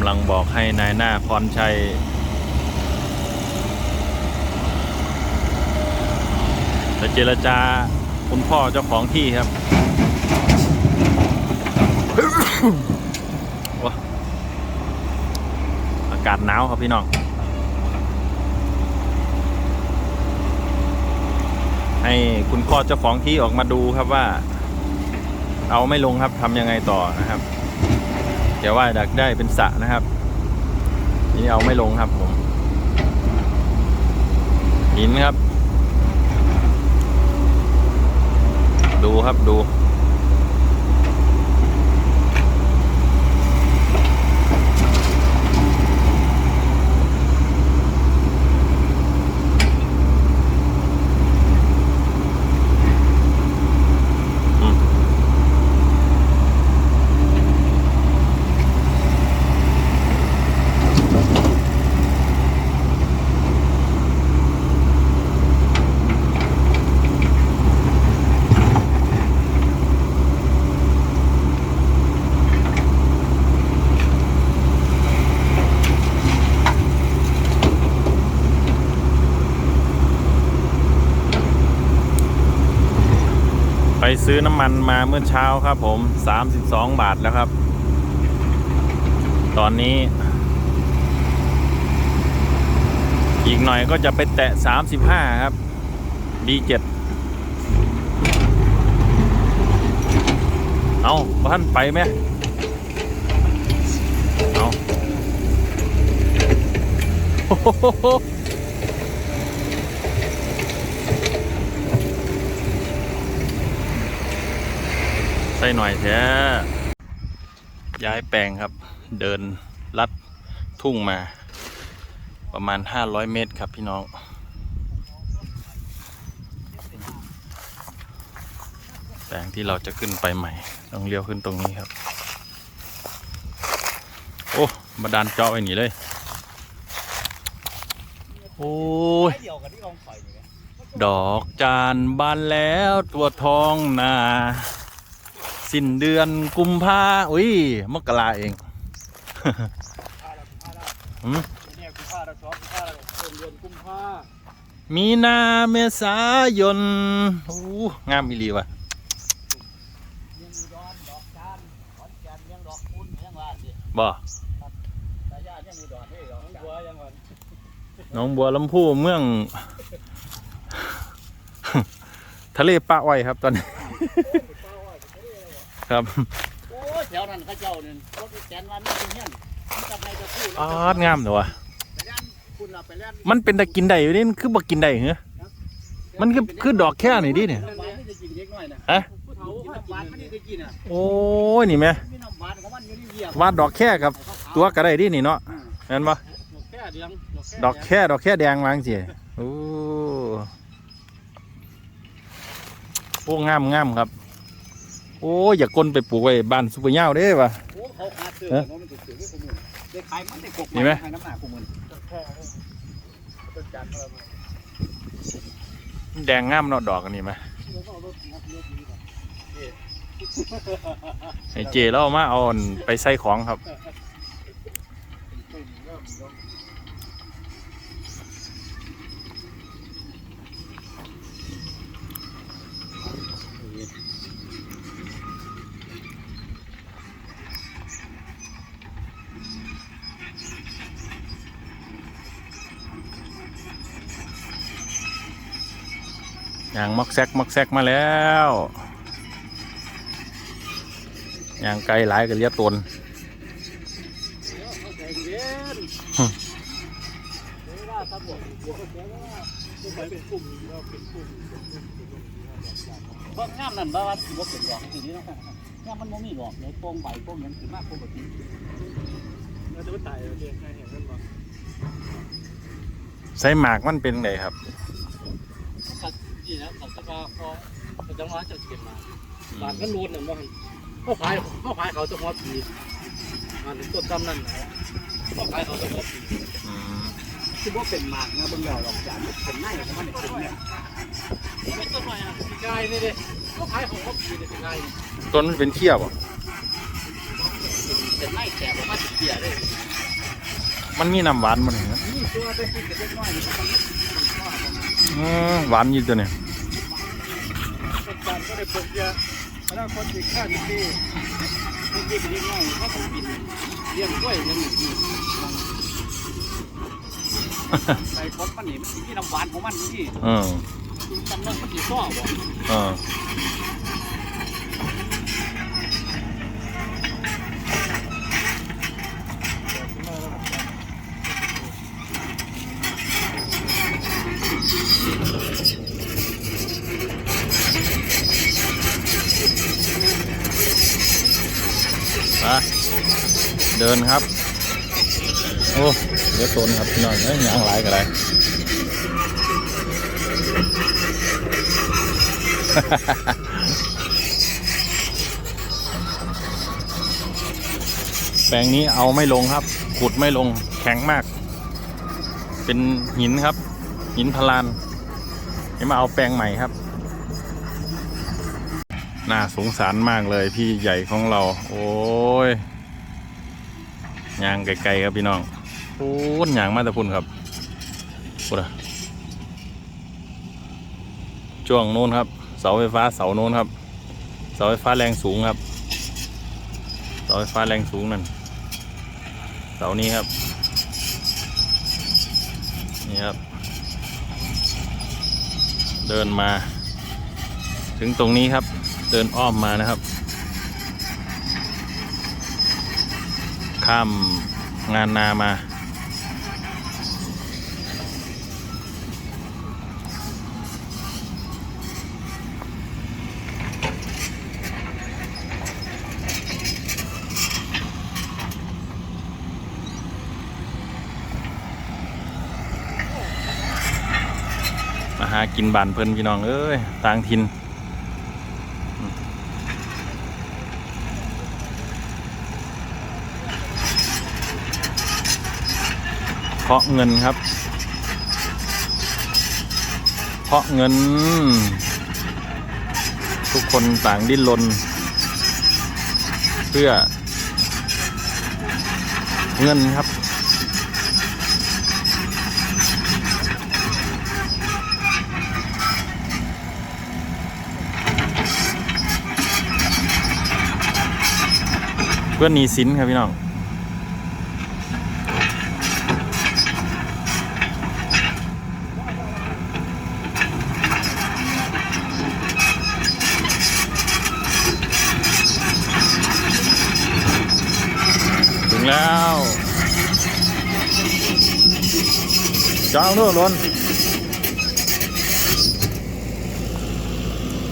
ำลังบอกให้นายหน้าพรชัย จะเจรจาคุณพ่อเจ้าของที่ครับอากาศหนาวครับพี่น้อง ให้คุณพ่อเจ้าของที่ออกมาดูครับว่า เอาไม่ลงครับทำยังไงต่อนะครับ แค่ว่าดักได้เป็นสะนะครับ นี่เอาไม่ลงครับผมหินครับ ดูครับดู ซื้อน้ำมันมาเมื่อเช้าครับผม 32 บาทแล้วครับ ตอนนี้ อีกหน่อยก็จะไปแตะ 35 ครับ D7 เอาท่านไปไหมเอาโอ้โห ใส่หน่อยแท้ย้ายแปลงครับ เดินลัดทุ่งมา ประมาณ 500 เมตรครับพี่น้องแปลงที่เราจะขึ้นไปใหม่ ต้องเลี้ยวขึ้นตรงนี้ครับ โอ้บาดาลเจาะไว้หนีเลย โอ้ย เดียวกับที่ลองปล่อยอยู่เนี่ยดอกจานบานแล้วตัวทองนา สิ้นเดือนกุมภาอุ้ยมกราเองหืมเนี่ยกุมภาเราชอบกุมภาเราต้นเดือนกุมภามีนาเมษายนโอ้งามอีหลีว่ะบ่สายญาติเลี้ยงอุดรนี่ดอกบัวยังวันหน้องบัวลำพูเมือง ทะเลปะไว้ครับตอนนี้ ครับโอ้ยแถวนั้นเขาเจ้าเนี่ยรถแกนวันนี่เป็นเงี้ยมันจะไปจะพูดออดงามเถอะวะไปเล่นคุณเราไปเล่นมันเป็นตะกินได้อยู่นี่มันคือบ่กินได้เหรอมันคือคือดอกแค่นี่ดิเนี่ยน้ำหวานไม่ได้กินเล็กน้อยนะฮะผู้เฒ่ากินน้ำหวานไม่ได้กินอะโอ้ยนี่แม่มีน้ำหวานของมันอยู่ในเยียบวาดดอกแค่กับ ตัวก็ได้ดินี่เนาะเห็นปะดอกแค่เดียงดอกแค่ดอกแค่แดงวางสิโอ้โอ้งามงามครับ โอ้ยอย่ากลนไปปลูกไว้บ้านซุปเปอร์เน่าเด้ปะโอ้เขาขาดเสือเอ๊ะเนาะมันจะเสือด้วยขมุนเด็กขายมันได้กบนี่ไหมขายน้ำหนักขมุนแค่ต้นจานเขาเลยแดงงามเนาะดอกอันนี้ไหมแล้วก็เอารถงัดรถนี้ก่อนไอ้เจแล้วเอามาเอาอันไปใส่ของครับ ยางมักแซกมักแซกมาแล้วยางไกลหลายกับเลียตนเอาใจเย็นฮึเดี๋ยวว่าถ้าบวกบวกก็แปลว่าจะไปเป็นกลุ่มเราเป็นกลุ่มเพราะงามนั่นบ้าว่าถือว่าเป็นดอกทีนี้นะงามมันไม่มีดอกเลยโป่งใบโป่งหยังถือมากปกติเราจะไม่ตายเราเรียกง่ายเห็นกันบ่ใส่หมากมันเป็นไงครับ ที่นะขัดตะกาพอจะจังหวะจะเก็บมาบานก็รูนน่ะมันเขาพายเขาพายเขาจะหัวปีมันต้นจำนั่นนะเขาพายเขาจะหัวปีอืมคือว่าเป็นหมากนะบางอย่างดอกจานเป็นไนของมันเป็นเนี่ยไม่ต้นไม้นะปีกายนี่ดิเขาพายเขาหัวปีเนี่ยปีกายต้นมันเป็นเขี้ยวบ่เป็นไนแสบออกมาเสียเลยอมันมีน้ำหวานมันเหรอนี่ตัวไปกินกับเด็กน้อยนะหวานอยี่ตัวเนี่ย คนการก็ได้ปลูกยาพนักคนอีกข้างที่มันกินกับเด็กน้อยเขาต้องกินเลี้ยงกล้วยมันนี่ใส่คนมันนี่มันที่น้ำหวานของมันที่เออ กินตำนั้นมันที่ซ้อบ่เออ เดินครับ โอ้เดี๋ยวโซนครับพี่น้องเอ้ยยางหลายก็ได้แปลงนี้เอาไม่ลงครับ ขุดไม่ลงแข็งมาก เป็นหินครับ หินพลานนี่มาเอาแปลงใหม่ครับน่าสงสารมากเลยพี่ใหญ่ของเรา โอ้ย ยางไกลๆครับพี่น้องโอ้ยยางมาแต่พุ่นครับพุ่นอะช่วงโน้นครับ เสาไฟฟ้าเสาโน้นครับ เสาไฟฟ้าแรงสูงครับ เสาไฟฟ้าแรงสูงนั่น เสานี้ครับ นี่ครับ เดินมา ถึงตรงนี้ครับ เดินอ้อมมานะครับ ข้ามงานนามา มาหากินบานเพิ่นพี่น้อง เอ้ยต่างถิ่นอืมเพราะเงินครับ เพราะเงิน ทุกคนต่างดิ้นรนเพื่อ เงินครับ เพื่อหนีสินครับพี่น้อง แล้วเจาะดูล้น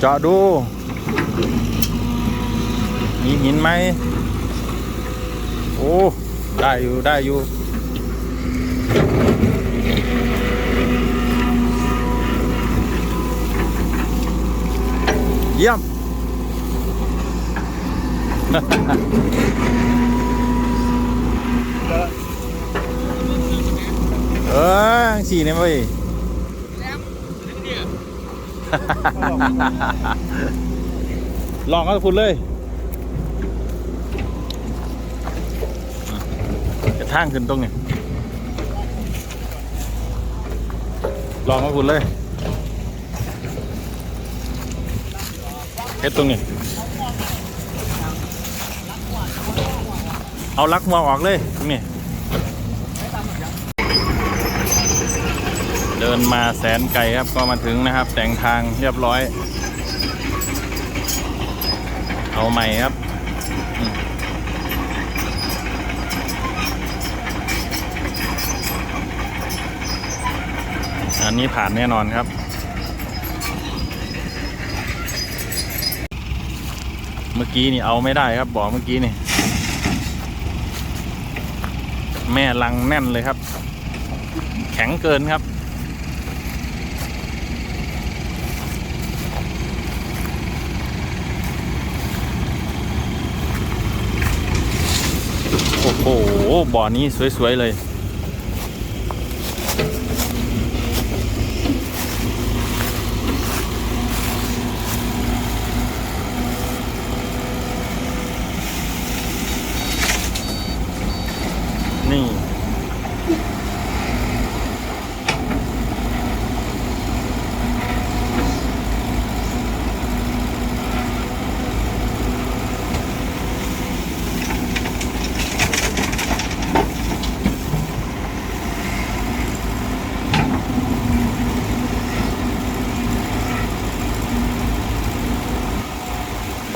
เจาะดู มีหินไหมโอ้ ได้อยู่ ได้อยู่เยี่ยม เออสี่เนี่ยเว้ยลองก็พูดเลยจะทางขึ้นตรงนี้ลองมาคุณเลยเฮ็ดตรงนี้ เอาลักมวออกเลยนี้เดินมาแสนไกลครับก็มาถึงนะครับ แต่งทางเรียบร้อย เอาใหม่ครับอันนี้ผ่านแน่นอนครับ เมื่อกี้นี่เอาไม่ได้ครับบอกเมื่อกี้นี่ แม่ลังแน่นเลยครับ แข็งเกินครับ โอ้โหบ่อนี้สวย ๆ เลย นี่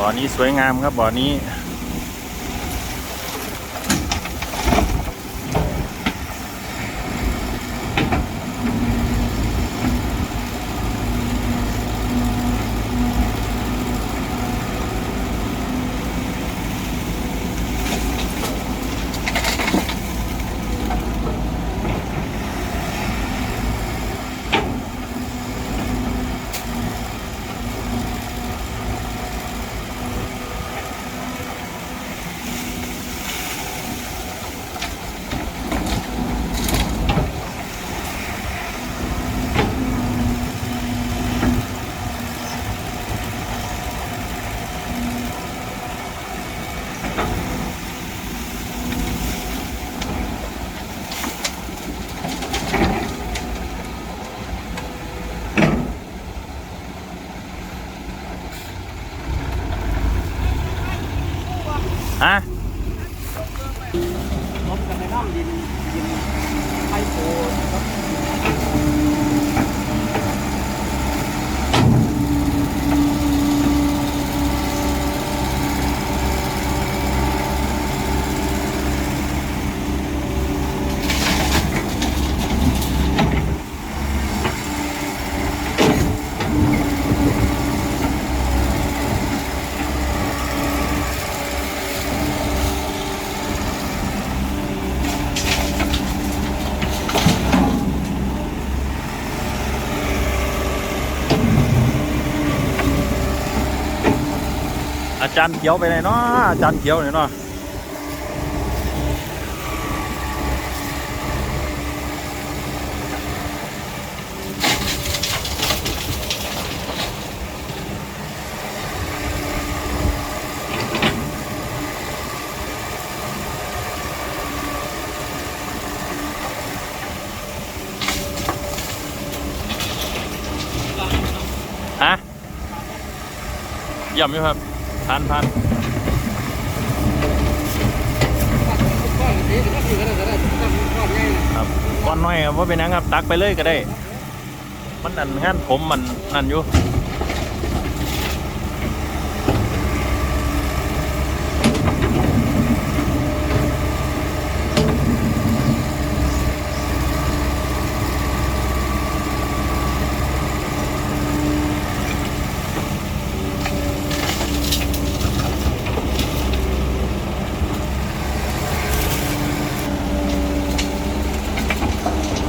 บ่อนี้สวยงามครับบ่อนี้ จารย์เขียวไปไหนเนาะอาจารย์เขียวไหนเนาะฮะย่ำอยู่ครับ พันพันก้อนนี้ก็คือก็ได้ก็ได้ก้อนใหญ่นะครับก้อนน้อยครับว่าเป็นหยังครับตักไปเลยก็ได้ มันอันงานผมมันนั่นอยู่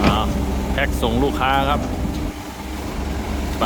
อ่าแพ็กส่งลูก ค้าครับ ไป